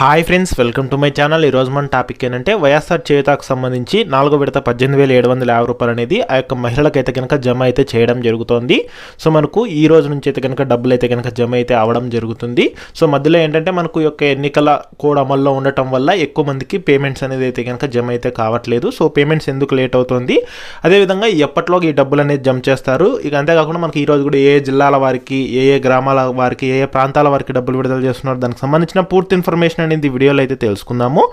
Hi friends welcome to my channel. ఈ రోజు మన టాపిక్ ఏంటంటే వైఎస్ఆర్ చేయుతాకు సంబంధించి నాలుగో విడత పద్దెనిమిది వేల ఏడు వందల యాభై రూపాయలు అనేది ఆ యొక్క మహిళలకైతే కనుక జమ అయితే చేయడం జరుగుతోంది. సో మనకు ఈ రోజు నుంచి అయితే కనుక డబ్బులు అయితే కనుక జమ అయితే అవడం జరుగుతుంది. సో మధ్యలో ఏంటంటే మనకు ఈ యొక్క ఎన్నికల కోడ్ అమల్లో ఉండటం వల్ల ఎక్కువ మందికి పేమెంట్స్ అనేది అయితే కనుక జమ అయితే కావట్లేదు. సో పేమెంట్స్ ఎందుకు లేట్ అవుతుంది? అదేవిధంగా ఎప్పట్లో ఈ డబ్బులు అనేది జమ చేస్తారు? ఇక అంతేకాకుండా మనకి ఈ రోజు కూడా ఏ ఏ జిల్లాల వారికి ఏ ఏ గ్రామాల వారికి ఏ ఏ ప్రాంతాల వారికి డబ్బులు విడుదల చేస్తున్నారు? దానికి సంబంధించిన పూర్తి ఇన్ఫర్మేషన్ అనేది వీడియోలో అయితే తెలుసుకుందాము.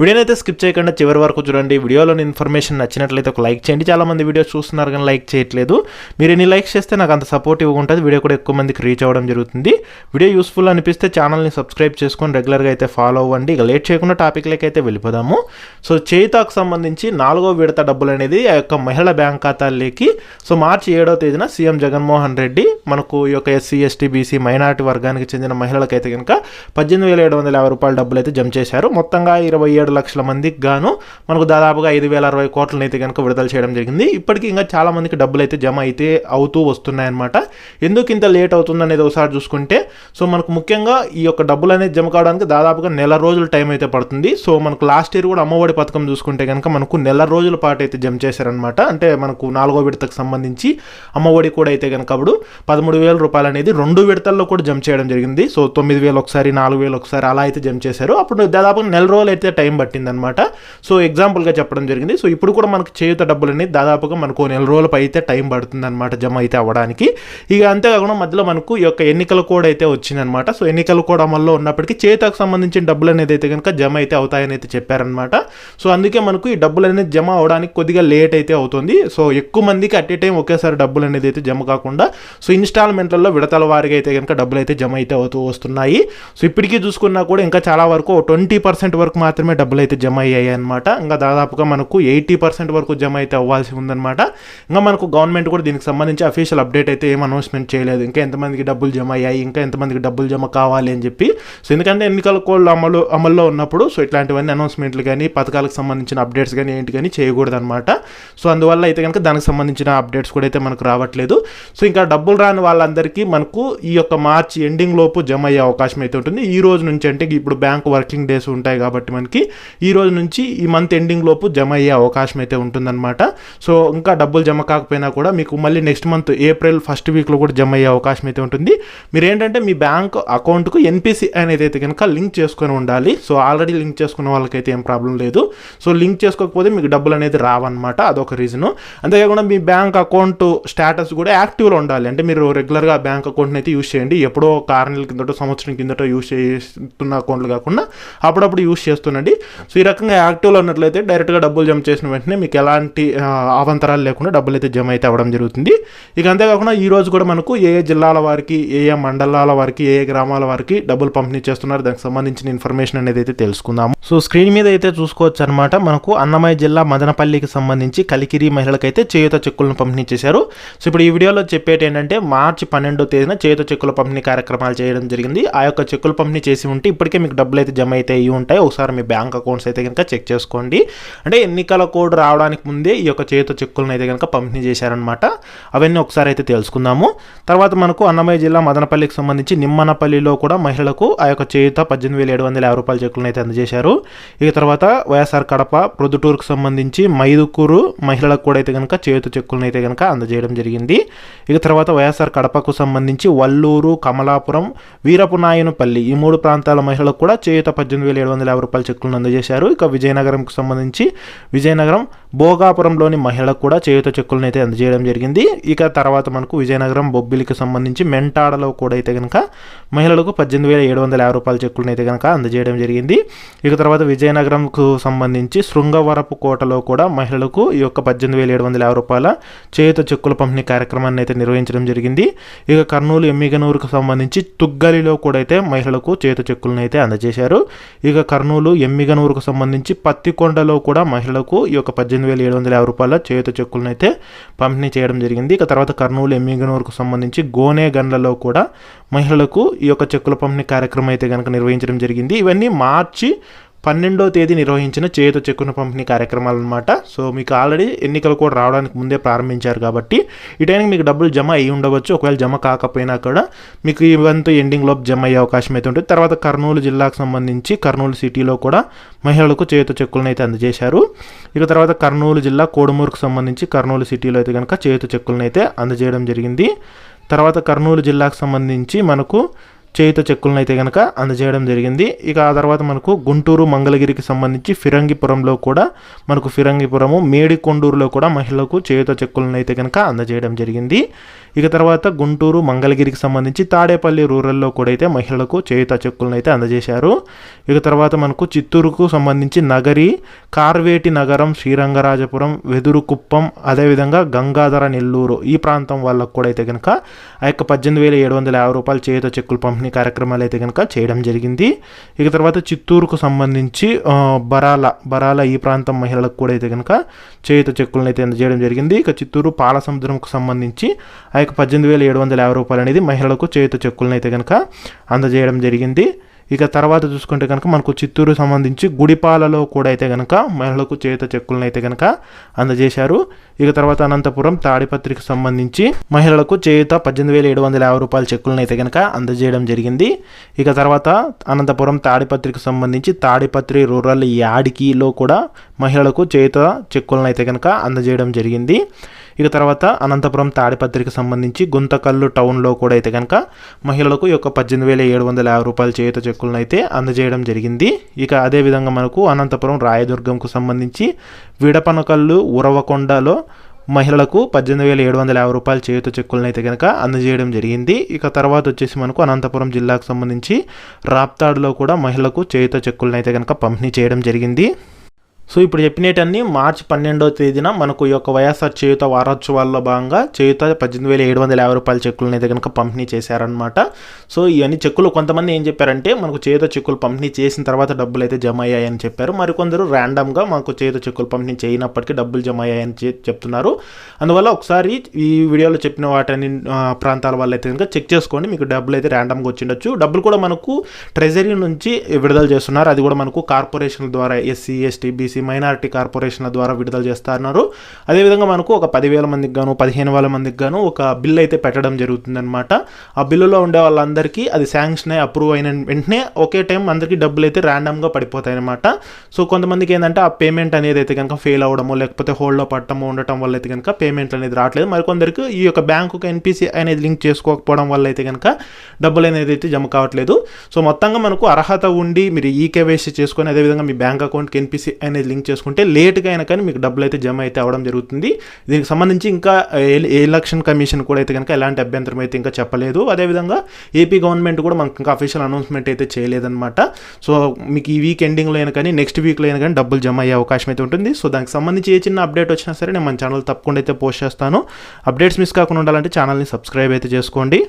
వీడియోని అయితే స్కిప్ చేయకుండా చివరి వరకు చూడండి. వీడియోలోని ఇన్ఫర్మేషన్ నచ్చినట్లయితే ఒక లైక్ చేయండి. చాలామంది వీడియో వీడియోస్ చూస్తున్నారు కానీ లైక్ చేయట్లేదు. మీరు ఎన్ని లైక్స్ చేస్తే నాకు అంత సపోర్టివ్గా ఉంటుంది వీడియో కూడా ఎక్కువ మందికి రీచ్ అవ్వడం జరుగుతుంది. వీడియో యూస్ఫుల్ అనిపిస్తే ఛానల్ని సబ్స్క్రైబ్ చేసుకొని రెగ్యులర్గా అయితే ఫాలో అవ్వండి. ఇక లేట్ చేయకుండా టాపిక్లకి అయితే వెళ్ళిపోదాము. సో చేయితాకు సంబంధించి నాలుగో విడత డబ్బులు అనేది ఆ యొక్క మహిళ బ్యాంక్ ఖాతాల్లోకి. సో మార్చి ఏడో తేదీన సీఎం జగన్మోహన్ రెడ్డి మనకు ఈ యొక్క ఎస్సీ ఎస్టీ బీసీ మైనార్టీ వర్గానికి చెందిన మహిళలకైతే కనుక పద్దెనిమిది వేల ఏడు వందల యాభై రూపాయల డబ్బులు అయితే జమ చేశారు. మొత్తంగా ఇరవై ఏడు లక్షల మందికి గాను మనకు దాదాపుగా ఐదు వేల అరవై కోట్లను అయితే కనుక విడుదల చేయడం జరిగింది. ఇప్పటికీ ఇంకా చాలా మందికి డబ్బులు అయితే జమ అయితే అవుతూ వస్తున్నాయన్నమాట. ఎందుకు ఇంత లేట్ అవుతుంది అనేది ఒకసారి చూసుకుంటే సో మనకు ముఖ్యంగా ఈ యొక్క డబ్బులు అనేది జమ కావడానికి దాదాపుగా నెల రోజులు టైం అయితే పడుతుంది. సో మనకు లాస్ట్ ఇయర్ కూడా అమ్మఒడి పథకం చూసుకుంటే కనుక మనకు నెల రోజుల పాటు అయితే జమ చేశారనమాట అంటే మనకు నాలుగో విడతకు సంబంధించి అమ్మఒడి కూడా అయితే కనుక అప్పుడు పదమూడు వేల రూపాయలు అనేది రెండు విడతల్లో కూడా జమ చేయడం జరిగింది. సో తొమ్మిది వేలు ఒకసారి నాలుగు వేలు ఒకసారి అలా అయితే జమ చేశారు. అప్పుడు దాదాపు నెల రోజులు అయితే టైం పట్టిందనమాట సో ఎగ్జాంపుల్గా చెప్పడం జరిగింది. సో ఇప్పుడు కూడా మనకు చేయుత డబ్బులు అనేది దాదాపుగా మనకు నెల రోజులపై అయితే టైం పడుతుంది అనమాట జమ అయితే అవ్వడానికి. ఇక అంతేకాకుండా మధ్యలో మనకు ఈ యొక్క ఎన్నికల కోడ్ అయితే వచ్చిందనమాట సో ఎన్నికల కోడ్ అమల్లో ఉన్నప్పటికీ చేతకు సంబంధించిన డబ్బులు అనేది అయితే కనుక జమ అయితే అవుతాయని అయితే చెప్పారనమాట సో అందుకే మనకు ఈ డబ్బులు అనేది జమ అవడానికి కొద్దిగా లేట్ అయితే అవుతుంది. సో ఎక్కువ మందికి అట్ ఏ టైం ఒకేసారి డబ్బులు అనేది అయితే జమ కాకుండా సో ఇన్స్టాల్మెంట్లలో విడతల వారిగా అయితే కనుక డబ్బులు అయితే జమ అయితే అవుతూ వస్తున్నాయి. సో ఇప్పటికీ చూసుకున్నా కూడా ఇంకా చాలా వరకు ట్వంటీ పర్సెంట్ వరకు మాత్రమే డబ్బులు అయితే జమ అయ్యాయి అనమాట ఇంకా దాదాపుగా మనకు ఎయిటీ పర్సెంట్ వరకు జమ అయితే అవ్వాల్సి ఉందన్నమాట. ఇంకా మనకు గవర్నమెంట్ కూడా దీనికి సంబంధించి అఫీషియల్ అప్డేట్ అయితే ఏం అనౌన్స్మెంట్ చేయలేదు. ఇంకా ఎంతమందికి డబ్బులు జమ అయ్యాయి ఇంకా ఎంతమందికి డబ్బులు జమ కావాలి అని చెప్పి. సో ఎందుకంటే ఎన్నికల కోళ్ళు అమలు అమల్లో ఉన్నప్పుడు సో ఇట్లాంటివన్నీ అనౌన్స్మెంట్లు కానీ పథకాలకు సంబంధించిన అప్డేట్స్ కానీ ఏంటి కానీ చేయకూడదు అనమాట సో అందువల్ల అయితే కనుక దానికి సంబంధించిన అప్డేట్స్ కూడా అయితే మనకు రావట్లేదు. సో ఇంకా డబ్బులు రాని వాళ్ళందరికీ మనకు ఈ యొక్క మార్చి ఎండింగ్ లోపు జమ అయ్యే అవకాశం అయితే ఉంటుంది. ఈ రోజు నుంచి అంటే ఇప్పుడు బ్యాంక్ వర్కింగ్ డేస్ ఉంటాయి కాబట్టి మనకి ఈ రోజు నుంచి ఈ మంత్ ఎండింగ్ లోపు జమ అయ్యే అవకాశం అయితే ఉంటుందన్నమాట. సో ఇంకా డబ్బులు జమ కాకపోయినా కూడా మీకు మళ్ళీ నెక్స్ట్ మంత్ ఏప్రిల్ ఫస్ట్ వీక్లో కూడా జమ అయ్యే అవకాశం అయితే ఉంటుంది. మీరు ఏంటంటే మీ బ్యాంక్ అకౌంట్కు ఎన్పిసి అనేది అయితే కనుక లింక్ చేసుకొని ఉండాలి. సో ఆల్రెడీ లింక్ చేసుకున్న వాళ్ళకైతే ఏం ప్రాబ్లం లేదు. సో లింక్ చేసుకోకపోతే మీకు డబ్బులు అనేది రావన్నమాట. అదొక రీజను అంతేకాకుండా మీ బ్యాంక్ అకౌంట్ స్టేటస్ కూడా యాక్టివ్లో ఉండాలి. అంటే మీరు రెగ్యులర్గా బ్యాంక్ అకౌంట్ని అయితే యూస్ చేయండి. ఎప్పుడో ఒక ఆరు నెలల కిందటో సంవత్సరం కిందటో యూస్ చేస్తున్న అకౌంట్లు కాకుండా అప్పుడప్పుడు యూస్ చేస్తుండండి. సో ఈ రకంగా యాక్టివ్లో ఉన్నట్లయితే డైరెక్ట్గా డబ్బులు జమ చేసిన వెంటనే మీకు ఎలాంటి అవంతరాలు లేకుండా డబ్బులు అయితే జమ అయితే అవ్వడం జరుగుతుంది. ఇక అంతేకాకుండా ఈ రోజు కూడా మనకు ఏ ఏ జిల్లాల వారికి ఏ ఏ మండలాల వారికి ఏ ఏ గ్రామాల వారికి డబ్బులు పంపిణీ చేస్తున్నారు దానికి సంబంధించిన ఇన్ఫర్మేషన్ అనేది అయితే తెలుసుకుందాము. సో స్క్రీన్ మీద అయితే చూసుకోవచ్చు అనమాట మనకు అన్నమయ్య జిల్లా మదనపల్లికి సంబంధించి కలికిరి మహిళలకైతే చేయుత చెక్కులను పంపిణీ చేశారు. సో ఇప్పుడు ఈ వీడియోలో చెప్పేటి ఏంటంటే మార్చి పన్నెండో తేదీన చేయుత చెక్కుల పంపిణీ కార్యక్రమాలు చేయడం జరిగింది. ఆ యొక్క చెక్కులు పంపిణీ చేసి ఉంటే ఇప్పటికే మీకు డబ్బులు అయితే జమ అయితే అయ్యి ఉంటాయి. ఒకసారి మీ బ్యాంక్ అకౌంట్స్ అయితే కనుక చెక్ చేసుకోండి. అంటే ఎన్నికల కోడ్ రావడానికి ముందే ఈ యొక్క చేతి చెక్కులను అయితే కనుక పంపిణీ చేశారనమాట అవన్నీ ఒకసారి అయితే తెలుసుకుందాము. తర్వాత మనకు అన్నమయ్య జిల్లా మదనపల్లికి సంబంధించి నిమ్మనపల్లిలో కూడా మహిళలకు ఆ యొక్క చేయుత పద్దెనిమిది వేల ఏడు వందల యాభై రూపాయల చెక్కులను అయితే అందజేశారు. ఇక తర్వాత వైఎస్ఆర్ కడప ప్రొద్దుటూరుకు సంబంధించి మైదుకూరు మహిళలకు కూడా అయితే కనుక చేయుత చెక్కులను అయితే కనుక అందజేయడం జరిగింది. ఇక తర్వాత వైఎస్ఆర్ కడపకు సంబంధించి వల్లూరు కమలాపురం వీరపునాయనపల్లి ఈ మూడు ప్రాంతాల మహిళలకు కూడా చేయుత పద్దెనిమిది వేల ఏడు వందల యాభై రూపాయల చెక్కులను అందజేశారు. ఇక విజయనగరంకు సంబంధించి విజయనగరం భోగాపురంలోని మహిళలకు కూడా చేయుత చెక్కులను అయితే అందజేయడం జరిగింది. ఇక తర్వాత మనకు విజయనగరం బొబ్బిలికి సంబంధించి మెంటాడలో కూడా అయితే కనుక మహిళలకు పద్దెనిమిది వేల ఏడు వందల యాభై రూపాయల చెక్కులను అయితే కనుక అందజేయడం జరిగింది. ఇక తర్వాత విజయనగరంకు సంబంధించి శృంగవరపు కోటలో కూడా మహిళలకు ఈ యొక్క పద్దెనిమిది వేల ఏడు వందల యాభై రూపాయల చేయుత చెక్కుల పంపిణీ కార్యక్రమాన్ని అయితే నిర్వహించడం జరిగింది. ఇక కర్నూలు ఎమ్మిగనూరుకు సంబంధించి తుగ్గలిలో కూడా అయితే మహిళలకు చేత చెక్కులను అయితే చేశారు. ఇక కర్నూలు ఎమ్మిగనూరుకు సంబంధించి పత్తికొండలో కూడా మహిళలకు ఈ యొక్క పద్దెనిమిది వేల ఏడు వందల యాభై రూపాయల చేయుత చెక్కులను అయితే పంపిణీ చేయడం జరిగింది. ఇక తర్వాత కర్నూలు ఎమ్మిగనూరుకు సంబంధించి గోనేగండ్లలో కూడా మహిళలకు ఈ యొక్క చెక్కుల పంపిణీ కార్యక్రమం అయితే కనుక నిర్వహించడం జరిగింది. ఇవన్నీ మార్చి పన్నెండో తేదీ నిర్వహించిన చేత చెక్కున పంపిణీ కార్యక్రమాలు అనమాట సో మీకు ఆల్రెడీ ఎన్నికలు కూడా రావడానికి ముందే ప్రారంభించారు కాబట్టి ఈ టైంకి మీకు డబ్బులు జమ అయ్యి ఉండవచ్చు. ఒకవేళ జమ కాకపోయినా కూడా మీకు ఈ మంత్ ఎండింగ్ లోపు జమ అయ్యే అవకాశం అయితే ఉంటుంది. తర్వాత కర్నూలు జిల్లాకు సంబంధించి కర్నూలు సిటీలో కూడా మహిళలకు చేత చెక్కులను అయితే అందజేశారు. ఇక తర్వాత కర్నూలు జిల్లా కోడుమూరుకు సంబంధించి కర్నూలు సిటీలో అయితే కనుక చేత చెక్కులను అయితే అందజేయడం జరిగింది. తర్వాత కర్నూలు జిల్లాకు సంబంధించి మనకు చేయుత చెక్కులను అయితే కనుక అందజేయడం జరిగింది. ఇక ఆ తర్వాత మనకు గుంటూరు మంగళగిరికి సంబంధించి ఫిరంగిపురంలో కూడా మనకు ఫిరంగిపురము మేడికొండూరులో కూడా మహిళలకు చేయుత చెక్కులను అయితే కనుక అందజేయడం జరిగింది. ఇక తర్వాత గుంటూరు మంగళగిరికి సంబంధించి తాడేపల్లి రూరల్లో కూడా అయితే మహిళలకు చేయుత చెక్కులను అయితే అందజేశారు. ఇక తర్వాత మనకు చిత్తూరుకు సంబంధించి నగరి కార్వేటి నగరం శ్రీరంగరాజపురం వెదురుకుప్పం అదేవిధంగా గంగాధర నెల్లూరు ఈ ప్రాంతం వాళ్ళకు కూడా అయితే కనుక ఆ యొక్క పద్దెనిమిది వేల ఏడు వందల యాభై రూపాయల చేయుత చెక్కులు పంపిణీ కార్యక్రమాలు అయితే కనుక చేయడం జరిగింది. ఇక తర్వాత చిత్తూరుకు సంబంధించి బరాల బరాల ఈ ప్రాంతం మహిళలకు కూడా అయితే కనుక చేయుత చెక్కులను అయితే అందజేయడం జరిగింది. ఇక చిత్తూరు పాల సముద్రంకు సంబంధించి ఆ యొక్క పద్దెనిమిది వేల ఏడు వందల యాభై రూపాయలు అనేది మహిళలకు చేయుత చెక్కులను అయితే కనుక అందజేయడం జరిగింది. ఇక తర్వాత చూసుకుంటే కనుక మనకు చిత్తూరు సంబంధించి గుడిపాలలో కూడా అయితే కనుక మహిళలకు చేత చెక్కులను అయితే కనుక అందజేశారు. ఇక తర్వాత అనంతపురం తాడిపత్రికి సంబంధించి మహిళలకు చేత పద్దెనిమిది వేల ఏడు వందల యాభై రూపాయల చెక్కులను అయితే కనుక అందజేయడం జరిగింది. ఇక తర్వాత అనంతపురం తాడిపత్రికి సంబంధించి తాడిపత్రి రూరల్ యాడికిలో కూడా మహిళలకు చేత చెక్కులను అయితే కనుక అందజేయడం జరిగింది. ఇక తర్వాత అనంతపురం తాడిపత్రికి సంబంధించి గుంతకల్లు టౌన్లో కూడా అయితే కనుక మహిళలకు ఈ యొక్క పద్దెనిమిది వేల ఏడు వందల యాభై రూపాయల చేయుత చెక్కులను అయితే అందజేయడం జరిగింది. ఇక అదేవిధంగా మనకు అనంతపురం రాయదుర్గంకు సంబంధించి విడపనకల్లు ఉరవకొండలో మహిళలకు పద్దెనిమిది వేల ఏడు వందల యాభై రూపాయల చేయుత చెక్కులను అయితే కనుక అందజేయడం జరిగింది. ఇక తర్వాత వచ్చేసి మనకు అనంతపురం జిల్లాకు సంబంధించి రాప్తాడులో కూడా మహిళలకు చేయుత చెక్కులను అయితే కనుక పంపిణీ చేయడం జరిగింది. సో ఇప్పుడు చెప్పినటన్నీ మార్చి పన్నెండవ తేదీన మనకు ఈ యొక్క వైఎస్ఆర్ చేయుత వారోత్సవాల్లో భాగంగా చేయుత పద్దెనిమిది వేల ఏడు వందల యాభై రూపాయల చెక్కులను అయితే కనుక పంపిణీ చేశారనమాట సో ఇవన్నీ చెక్కులు కొంతమంది ఏం చెప్పారంటే మనకు చేయుత చెక్కులు పంపిణీ చేసిన తర్వాత డబ్బులు అయితే జమ అయ్యాయని చెప్పారు. మరికొందరు ర్యాండమ్గా మనకు చేయుత చెక్కులు పంపిణీ చేయనప్పటికీ డబ్బులు జమ అయ్యాయని చెప్తున్నారు. అందువల్ల ఒకసారి ఈ వీడియోలో చెప్పిన వాటిని ప్రాంతాల వల్ల అయితే కనుక చెక్ చేసుకోండి. మీకు డబ్బులు అయితే ర్యాండమ్గా వచ్చిండొచ్చు. డబ్బులు కూడా మనకు ట్రెజరీ నుంచి విడుదల చేస్తున్నారు. అది కూడా మనకు కార్పొరేషన్ల ద్వారా ఎస్సీ ఎస్టీ బీసీ మైనారిటీ కార్పొరేషన్ల ద్వారా విడుదల చేస్తున్నారు అదేవిధంగా మనకు ఒక పదివేల మందికి గాను పదిహేను వేల మందికి గాను ఒక బిల్ అయితే పెట్టడం జరుగుతుందన్నమాట. ఆ బిల్లులో ఉండే వాళ్ళందరికీ అది శాంక్షన్ అయ్యి అప్రూవ్ అయిన వెంటనే ఒకే టైం అందరికీ డబ్బులు అయితే ర్యాండమ్గా పడిపోతాయి అనమాట సో కొంతమందికి ఏంటంటే ఆ పేమెంట్ అనేది అయితే కనుక ఫెయిల్ అవ్వడము లేకపోతే హోల్డ్లో పట్టడము ఉండటం వల్ల అయితే కనుక పేమెంట్ అనేది రావట్లేదు. మరికొందరికి ఈ యొక్క బ్యాంకుకి ఎన్పిసి అనేది లింక్ చేసుకోకపోవడం వల్ల అయితే కనుక డబ్బులు అనేది అయితే జమ కావట్లేదు. సో మొత్తంగా మనకు అర్హత ఉండి మీరు ఈ కేవైసీ చేసుకొని అదేవిధంగా మీ బ్యాంక్ అకౌంట్కి ఎన్పిసి అనేది లింక్ చేసుకుంటే లేట్గా అయినా కానీ మీకు డబ్బులు అయితే జమ అయితే అవడం జరుగుతుంది. దీనికి సంబంధించి ఇంకా ఏ- ఎలక్షన్ కమిషన్ కూడా అయితే కనుక ఎలాంటి అభ్యంతరం అయితే ఇంకా చెప్పలేదు. అదేవిధంగా ఏపీ గవర్నమెంట్ కూడా మనకు ఇంకా అఫీషియల్ అనౌన్స్మెంట్ అయితే చేయలేదన్నమాట. సో మీకు ఈ వీక్ ఎండింగ్లో అయినా కానీ నెక్స్ట్ వీక్లో అయినా కానీ డబ్బులు జమ అయ్యే అవకాశం అయితే ఉంటుంది. సో దానికి సంబంధించి ఏ చిన్న అప్డేట్ వచ్చినా సరే నేను మన ఛానల్ తప్పకుండా అయితే పోస్ట్ చేస్తాను. అప్డేట్స్ మిస్ కాకుండా ఉండాలంటే ఛానల్ని సబ్స్క్రైబ్ అయితే చేసుకోండి.